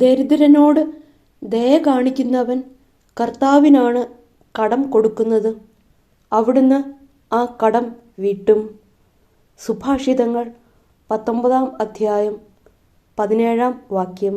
ദരിദ്രനോട് ദയ കാണിക്കുന്നവൻ കർത്താവിനാണ് കടം കൊടുക്കുന്നത് അവിടുന്ന് ആ കടം വീട്ടും സുഭാഷിതങ്ങൾ പത്തൊമ്പതാം അധ്യായം പതിനേഴാം വാക്യം